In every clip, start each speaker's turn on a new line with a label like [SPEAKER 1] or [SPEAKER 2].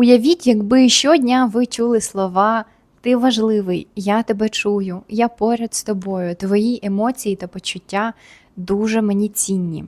[SPEAKER 1] Уявіть, якби щодня ви чули слова Ти важливий, я тебе чую, я поряд з тобою, твої емоції та почуття дуже мені цінні.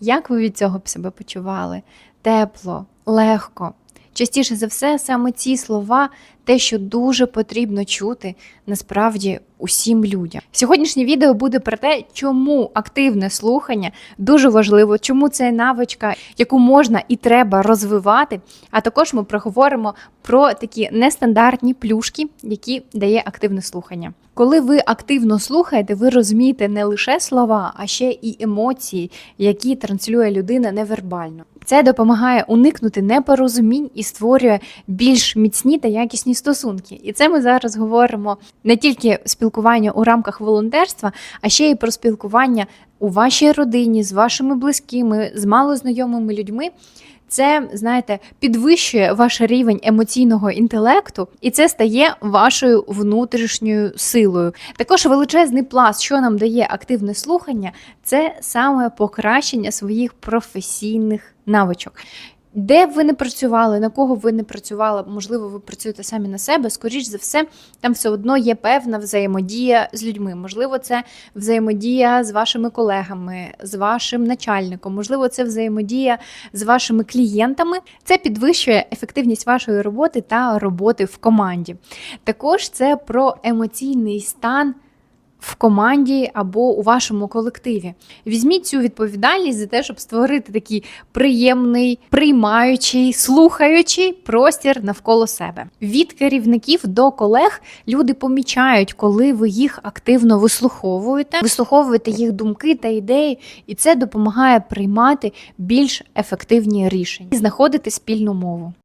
[SPEAKER 1] Як ви від цього б себе почували? Тепло, легко. Частіше за все, саме ці слова те, що дуже потрібно чути насправді усім людям. Сьогоднішнє відео буде про те, чому активне слухання дуже важливо, чому це навичка, яку можна і треба розвивати. А також ми проговоримо про такі нестандартні плюшки, які дає активне слухання. Коли ви активно слухаєте, ви розумієте не лише слова, а ще і емоції, які транслює людина невербально. Це допомагає уникнути непорозумінь і створює більш міцні та якісні стосунки. І це ми зараз говоримо не тільки спілкування у рамках волонтерства, а ще й про спілкування у вашій родині з вашими близькими, з малознайомими людьми. Це, знаєте, підвищує ваш рівень емоційного інтелекту, і це стає вашою внутрішньою силою. Також величезний пласт, що нам дає активне слухання, це саме покращення своїх професійних навичок. Де б ви не працювали, на кого ви не працювали, можливо, ви працюєте самі на себе, скоріш за все, там все одно є певна взаємодія з людьми. Можливо, це взаємодія з вашими колегами, з вашим начальником, можливо, це взаємодія з вашими клієнтами. Це підвищує ефективність вашої роботи та роботи в команді. Також це про емоційний стан. В команді або у вашому колективі візьміть цю відповідальність за те, щоб створити такий приємний, приймаючий, слухаючий простір навколо себе. Від керівників до колег люди помічають, коли ви їх активно вислуховуєте, вислуховуєте їх думки та ідеї, і це допомагає приймати більш ефективні рішення і знаходити спільну мову.